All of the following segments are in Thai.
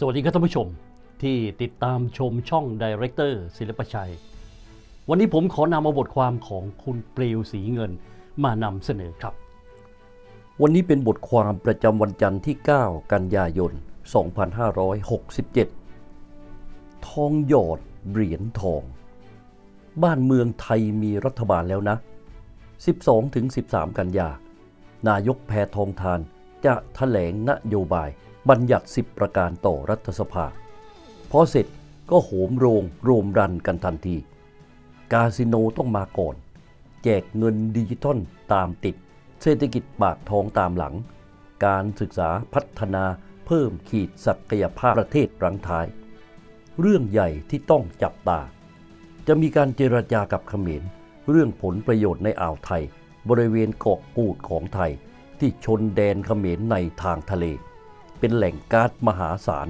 สวัสดีครับท่านผู้ชมที่ติดตามชมช่องดีเรคเตอร์ศิลปชัย วันนี้ผมขอนำเอาบทความของคุณเปลวสีเงินมานำเสนอครับ วันนี้เป็นบทความประจำวันจันทร์ที่ 9 กันยายน 2567 ทองหยอดเหรียญทอง บ้านเมืองไทยมีรัฐบาลแล้วนะ 12-13 กันยา นายกแพทองทานจะถแถลงนโยบาย บัญญัติ 10 ประการต่อรัฐสภา พอเสร็จก็โหมโรงโรมรันกันทันทีกาสิโนต้องมาก่อน แจกเงินดิจิทัลตามติด เศรษฐกิจปากท้องตามหลัง การศึกษาพัฒนาเพิ่มขีดศักยภาพประเทศรังท้าย เรื่องใหญ่ที่ต้องจับตา จะมีการเจรจากับเขมร เรื่องผลประโยชน์ในอ่าวไทย บริเวณเกาะกูดของไทยที่ชนแดนเขมรในทางทะเล เป็นแหล่งก๊าซมหาศาล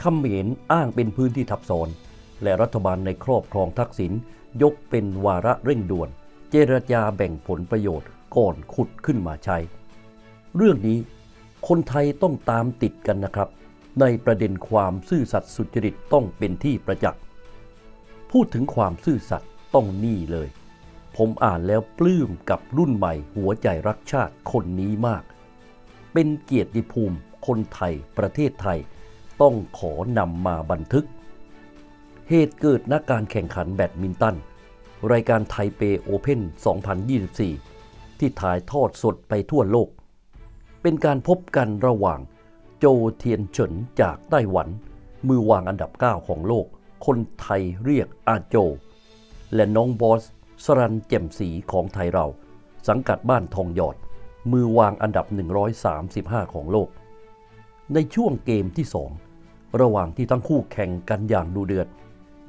เขมรอ้างเป็นพื้นที่ทับซ้อน และรัฐบาลในครอบครองทักษิณยกเป็นวาระเร่งด่วน เจรจาแบ่งผลประโยชน์ก่อนขุดขึ้นมาใช้ เรื่องนี้คนไทยต้องตามติดกันนะครับ ในประเด็นความซื่อสัตย์สุจริตต้องเป็นที่ประจักษ์พูดถึงความซื่อสัตย์ต้องนี่เลย ผมอ่านแล้วปลื้มกับรุ่นใหม่หัวใจรักชาติคนนี้มาก เป็นเกียรติภูมิ คนไทยประเทศไทย ต้องขอนำมาบันทึก เหตุเกิดณการแข่งขันแบดมินตัน รายการไทเปโอเพน2024 ที่ถ่ายทอดสดไปทั่วโลก เป็นการพบกันระหว่างโจเทียนเฉินจากไต้หวัน มือวางอันดับ 9 ของโลก คนไทยเรียกอาโจ และน้องบอสสรันเจ่มสีของไทยเรา สังกัดบ้านทองหยอด มือวางอันดับ 135 ของโลก ในช่วงเกมที่ 2 ระหว่างที่ทั้งคู่แข่งกันอย่างดูเดือด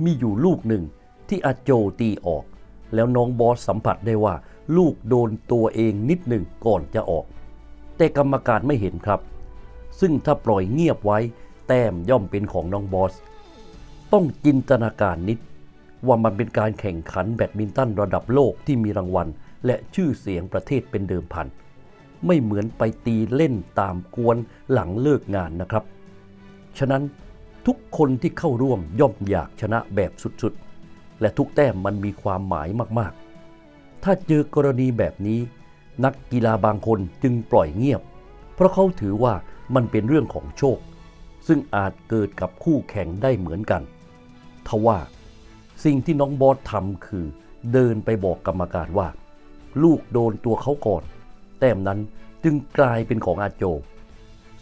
มีอยู่ลูกหนึ่งที่อาโจตีออก แล้วน้องบอสสัมผัสได้ว่า ลูกโดนตัวเองนิดหนึ่งก่อนจะออก แต่กรรมการไม่เห็นครับ ซึ่งถ้าปล่อยเงียบไว้ แต้มย่อมเป็นของน้องบอส ต้องจินตนาการนิด ว่ามันเป็นการแข่งขันแบดมินตันระดับโลกที่มีรางวัล และชื่อเสียงประเทศเป็นเดิมพัน ไม่เหมือนไปตีเล่นตามกวนหลังเลิกงานนะครับ ฉะนั้นทุกคนที่เข้าร่วมย่อมอยากชนะแบบสุดๆ และทุกแต้มมันมีความหมายมากๆ ถ้าเจอกรณีแบบนี้ นักกีฬาบางคนจึงปล่อยเงียบ เพราะเขาถือว่ามันเป็นเรื่องของโชค ซึ่งอาจเกิดกับคู่แข่งได้เหมือนกันทว่าสิ่งที่น้องบอสทำคือเดินไปบอกกรรมการว่า ลูกโดนตัวเขาก่อน แต้มนั้นจึงกลายเป็นของอาโจ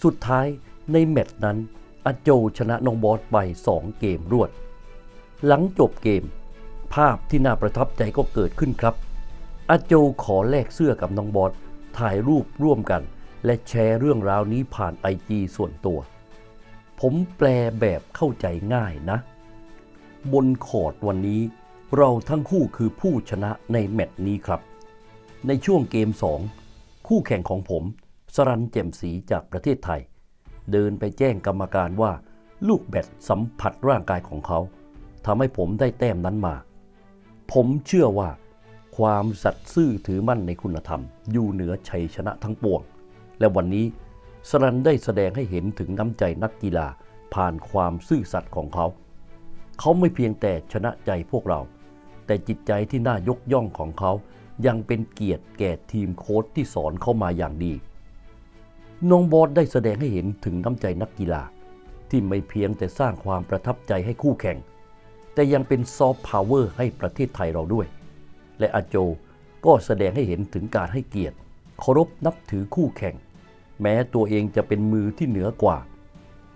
สุดท้ายในแมตช์นั้นอาโจชนะน้องบอสไป 2 เกมรวด หลังจบเกม ภาพที่น่าประทับใจก็เกิดขึ้นครับอาโจขอแลกเสื้อกับน้องบอสถ่ายรูปร่วมกัน และแชร์เรื่องราวนี้ผ่านไอจีส่วนตัว ผมแปลแบบเข้าใจง่ายนะ บนคอร์ดวันนี้ เราทั้งคู่คือผู้ชนะในแมตช์นี้ครับ ในช่วงเกม 2 คู่แข่งของผม สรันเจมสีจากประเทศไทย เดินไปแจ้งกรรมการว่า ลูกแบตสัมผัสร่างกายของเขาทำให้ผมได้แต้มนั้นมา ผมเชื่อว่า ความสัตย์ซื่อถือมั่นในคุณธรรม อยู่เหนือชัยชนะทั้งปวง และวันนี้สรันได้แสดงให้เห็นถึงน้ำใจนักกีฬาผ่านความซื่อสัตย์ของเขา เขาไม่เพียงแต่ชนะใจพวกเรา แต่จิตใจที่น่ายกย่องของเขา ยังเป็นเกียรติแก่ทีมโค้ชที่สอนเข้ามาอย่างดี น้องบอสได้แสดงให้เห็นถึงน้ำใจนักกีฬา ที่ไม่เพียงแต่สร้างความประทับใจให้คู่แข่ง แต่ยังเป็นซอฟต์พาวเวอร์ให้ประเทศไทยเราด้วย และอาโจก็แสดงให้เห็นถึงการให้เกียรติเคารพนับถือคู่แข่ง แม้ตัวเองจะเป็นมือที่เหนือกว่า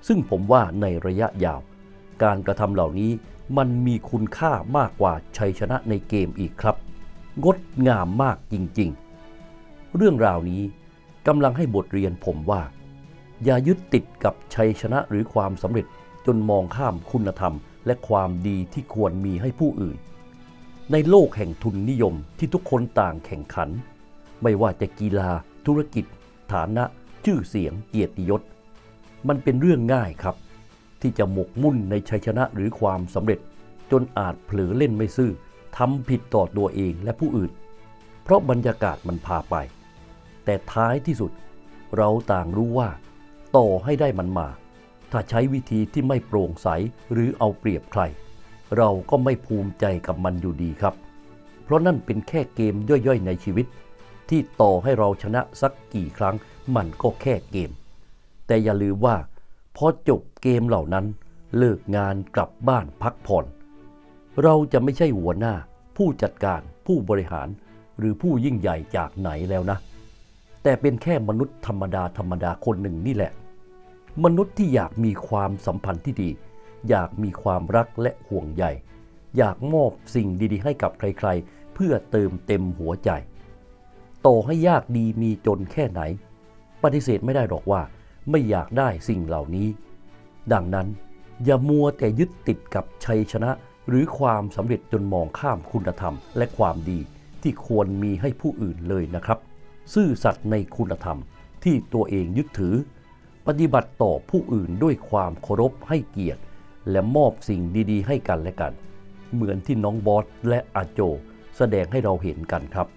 ซึ่งผมว่าในระยะยาว การกระทำเหล่านี้มันมีคุณค่ามากกว่าชัยชนะในเกมอีกครับ งดงามมากจริงๆ เรื่องราวนี้กำลังให้บทเรียนผมว่า อย่ายึดติดกับชัยชนะหรือความสำเร็จจนมองข้ามคุณธรรม และความดีที่ควรมีให้ผู้อื่น ในโลกแห่งทุนนิยมที่ทุกคนต่างแข่งขัน ไม่ว่าจะกีฬา ธุรกิจ ฐานะ ชื่อเสียง เกียรติยศ มันเป็นเรื่องง่ายครับ ที่จะหมกมุ่นในชัยชนะหรือความสำเร็จ จนอาจเผลอเล่นไม่ซื่อ ทำผิดต่อตัวเองและผู้อื่น เพราะบรรยากาศมันพาไป แต่ท้ายที่สุด เราต่างรู้ว่า ต่อให้ได้มันมา ถ้าใช้วิธีที่ไม่โปร่งใสหรือเอาเปรียบใคร เราก็ไม่ภูมิใจกับมันอยู่ดีครับ เพราะนั่นเป็นแค่เกมย่อยๆในชีวิต ที่ต่อให้เราชนะสักกี่ครั้ง มันก็แค่เกม แต่อย่าลืมว่าพอจบเกมเหล่านั้น เลิกงานกลับบ้านพักผ่อน เราจะไม่ใช่หัวหน้า ผู้จัดการผู้บริหาร หรือผู้ยิ่งใหญ่จากไหนแล้วนะ แต่เป็นแค่มนุษย์ธรรมดาธรรมดาคนหนึ่งนี่แหละ มนุษย์ที่อยากมีความสัมพันธ์ที่ดี อยากมีความรักและห่วงใยอยากมอบสิ่งดีๆ ให้กับใครๆ เพื่อเติมเต็มหัวใจต่อให้ยากดีมีจนแค่ไหน ปฏิเสธไม่ได้หรอกว่า ไม่อยากได้สิ่งเหล่านี้ ดังนั้นอย่ามัวแต่ยึดติดกับชัยชนะ หรือความสำเร็จจนมองข้ามคุณธรรม และความดีที่ควรมีให้ผู้อื่นเลยนะครับ ซื่อสัตย์ในคุณธรรมที่ตัวเองยึดถือ ปฏิบัติต่อผู้อื่นด้วยความเคารพให้เกียรติ และมอบสิ่งดีๆ ให้กันและกัน เหมือนที่น้องบอสและอาโจ แสดงให้เราเห็นกันครับ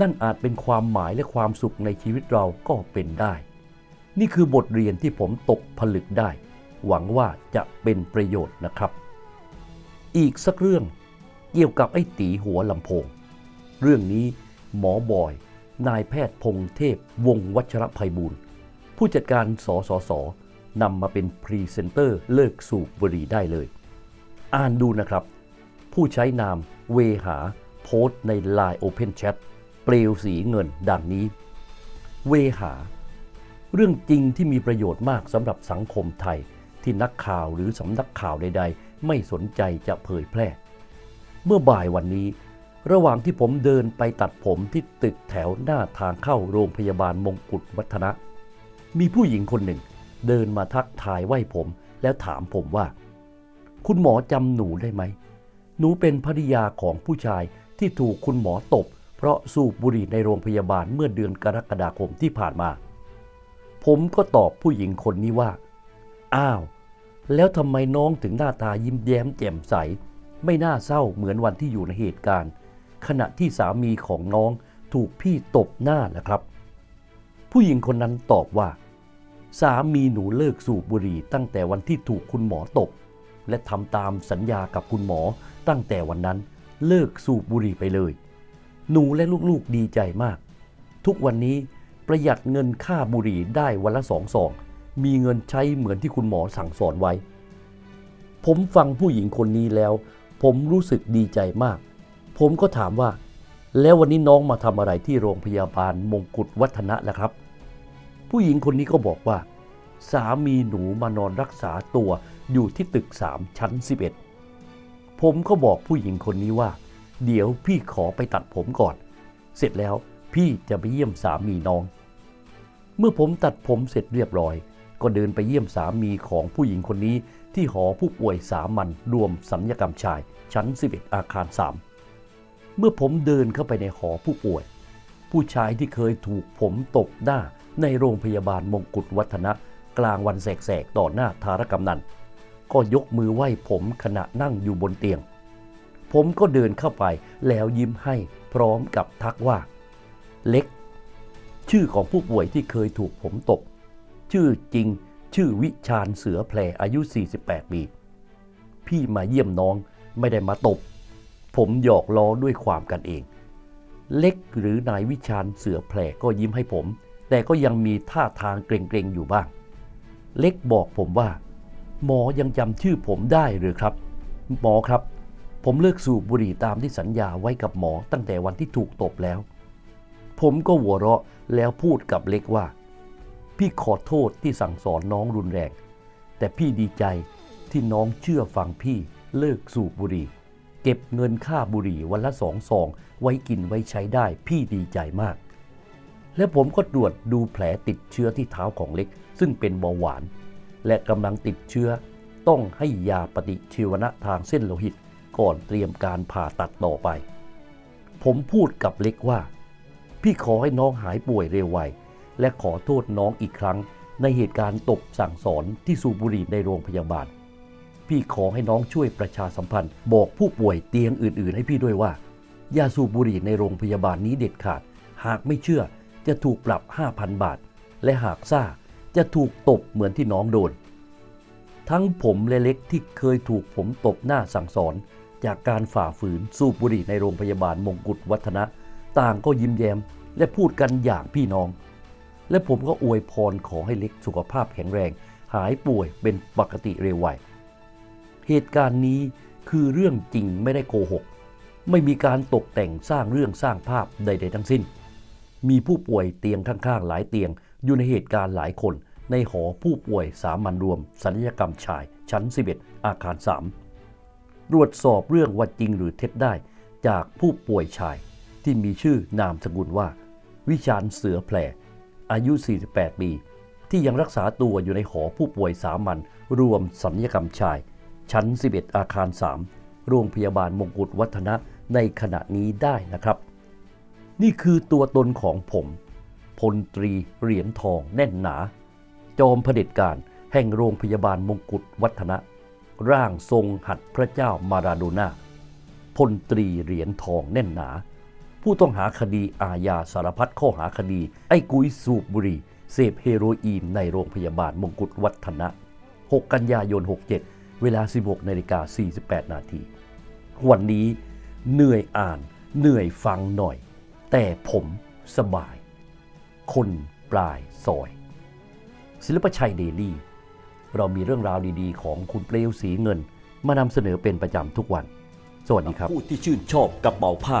นั่นอาจเป็นความหมายและความสุขในชีวิตเราก็เป็นได้ นี่คือบทเรียนที่ผมตกผลึกได้ หวังว่าจะเป็นประโยชน์นะครับ อีกสักเรื่องเกี่ยวกับไอ้ตีหัวลำโพง เรื่องนี้หมอบอย นายแพทย์พงเทพวงวัชรภัยบูรณ์ผู้จัดการสสสนำมาเป็นพรีเซนเตอร์เลิกสูบบุหรี่ได้เลย อ่านดูนะครับ ผู้ใช้นามเวหาโพสต์ใน Line Open Chat เปลวสีเงินดังนี้ เวหา เรื่องจริงที่มีประโยชน์มากสำหรับสังคมไทยที่นักข่าวหรือสำนักข่าวใด ๆ ไม่สนใจจะเผยแพร่ เมื่อบ่ายวันนี้ ระหว่างที่ผมเดินไปตัดผมที่ตึกแถวหน้าทางเข้าโรงพยาบาลมงกุฎวัฒนะ มีผู้หญิงคนหนึ่ง เดินมาทักทายไหว้ผมแล้วถามผมว่า คุณหมอจำหนูได้ไหม หนูเป็นภริยาของผู้ชายที่ถูกคุณหมอตบ เพราะสูบบุหรี่ในโรงพยาบาลเมื่อเดือนกรกฎาคมที่ผ่านมา ผมก็ตอบผู้หญิงคนนี้ว่า อ้าว แล้วทำไมน้องถึงหน้าตายิ้มแย้มแจ่มใส ไม่น่าเศร้าเหมือนวันที่อยู่ในเหตุการณ์ ขณะที่สามีของน้องถูกพี่ตบหน้านะครับ ผู้หญิงคนนั้นตอบว่า สามีหนูเลิกสูบบุหรี่ตั้งแต่วันที่ถูกคุณหมอตบ และทำตามสัญญากับคุณหมอตั้งแต่วันนั้นเลิกสูบบุหรี่ไปเลย หนูและลูกๆดีใจมาก ทุกวันนี้ประหยัดเงินค่าบุหรี่ได้วันละสองซอง มีเงินใช้เหมือนที่คุณหมอสั่งสอนไว้ ผมฟังผู้หญิงคนนี้แล้ว ผมรู้สึกดีใจมาก ผมก็ถามว่า แล้ววันนี้น้องมาทำอะไรที่โรงพยาบาลมงกุฎวัฒนะล่ะครับ ผู้หญิงคนนี้ก็บอกว่า สามีหนูมานอนรักษาตัวอยู่ที่ตึก3ชั้น 11 ผมก็บอกผู้หญิงคนนี้ว่า เดี๋ยวพี่ขอไปตัดผมก่อน เสร็จแล้วพี่จะไปเยี่ยมสามีน้อง เมื่อผมตัดผมเสร็จเรียบร้อย ก็เดินไปเยี่ยมสามีของผู้หญิงคนนี้ ที่หอผู้ป่วยสามัญรวมสัญญกรรมชาย ชั้น 11 อาคาร 3 เมื่อผมเดินเข้าไปในหอผู้ป่วย ผู้ชายที่เคยถูกผมตบหน้าในโรงพยาบาลมงกุฎวัฒนะกลางวันแสกๆ ต่อหน้าธารกำนัน ก็ยกมือไหว้ผมขณะนั่งอยู่บนเตียง ผมก็เดินเข้าไปแล้วยิ้มให้พร้อมกับทักว่า เล็ก ชื่อของผู้ป่วยที่เคยถูกผมตบ ชื่อจริง ชื่อวิชาญเสือแพรอายุ 48 ปี พี่มาเยี่ยมน้องไม่ได้มาตบ ผมหยอกล้อด้วยความกันเอง เล็กหรือนายวิชาญเสือแพรก็ยิ้มให้ผม แต่ก็ยังมีท่าทางเกรงๆอยู่บ้าง เล็กบอกผมว่า หมอยังจำชื่อผมได้หรือครับ หมอครับ ผมเลิกสูบบุหรี่ตามที่สัญญาไว้กับหมอตั้งแต่วันที่ถูกตบแล้ว ผมก็หัวเราะแล้วพูดกับเล็กว่า พี่ขอโทษที่สั่งสอนน้องรุนแรง แต่พี่ดีใจที่น้องเชื่อฟังพี่เลิกสูบบุหรี่ เก็บเงินค่าบุหรี่วันละสองซอง ไว้กินไว้ใช้ได้ พี่ดีใจมาก และผมก็ตรวจดูแผลติดเชื้อที่เท้าของเล็ก ซึ่งเป็นเบาหวาน และกำลังติดเชื้อ ต้องให้ยาปฏิชีวนะทางเส้นโลหิต ก่อนเตรียมการผ่าตัดต่อไป ผมพูดกับเล็กว่า พี่ขอให้น้องหายป่วยเร็วไว และขอโทษน้องอีกครั้ง ในเหตุการณ์ตบสั่งสอนที่สูบบุหรี่ในโรงพยาบาล พี่ขอให้น้องช่วยประชาสัมพันธ์ บอกผู้ป่วยเตียงอื่น ๆ ให้พี่ด้วยว่า อย่าสูบบุหรี่ในโรงพยาบาลนี้เด็ดขาด หากไม่เชื่อจะถูกปรับ 5,000 บาท และหากซ่าจะถูกตบเหมือนที่น้องโดน ทั้งผมและเล็กที่เคยถูกผมตบหน้าสั่งสอน จากการฝ่าฝืนสูบบุหรี่ในโรงพยาบาลมงกุฎวัฒนะ ต่างก็ยิ้มแย้มและพูดกันอย่างพี่น้อง และผมก็อวยพรขอให้เล็กสุขภาพแข็งแรง หายป่วยเป็นปกติเร็วไวเหตุการณ์นี้คือเรื่องจริงไม่ได้โกหก ไม่มีการตกแต่งสร้างเรื่องสร้างภาพใด ๆ ทั้งสิ้น มีผู้ป่วยเตียงข้างๆ หลายเตียง อยู่ในเหตุการณ์หลายคน ในหอผู้ป่วยสามัญรวมศัลยกรรมชายชั้น 11 อาคาร 3 ตรวจสอบเรื่องว่าจริงหรือเท็จได้ จากผู้ป่วยชายที่มีชื่อนามสกุลว่า วิชาญเสือแผล อายุ 48 ปี ที่ยังรักษาตัวอยู่ในหอผู้ป่วยสามัญรวมศัลยกรรมชาย ชั้น 11 อาคาร 3 โรงพยาบาลมงกุฎวัฒนะในขณะนี้ได้นะครับ นี่คือตัวตนของผมพลตรีเหรียญทองแน่นหนา จอมเผด็จการแห่งโรงพยาบาลมงกุฎวัฒนะ ร่างทรงหัดพระเจ้ามาราโดนาพลตรีเหรียญทองแน่นหนา ผู้ต้องหาคดีอาญาสารพัดข้อหาคดี ไอ้กุ้ยสูบบุหรี่เสพเฮโรอีนในโรงพยาบาลมงกุฎวัฒนะ 6 กันยายน 67 เวลา 16นาฬิกา48 นาที วันนี้เหนื่อยอ่านเหนื่อยฟังหน่อย แต่ผมสบาย คนปลายซอย ศิลปชัยเดลี่ เรามีเรื่องราวดีๆ ของคุณเปลวสีเงิน มานำเสนอเป็นประจำทุกวัน สวัสดีครับ ผู้ที่ชื่นชอบกระเป๋าผ้า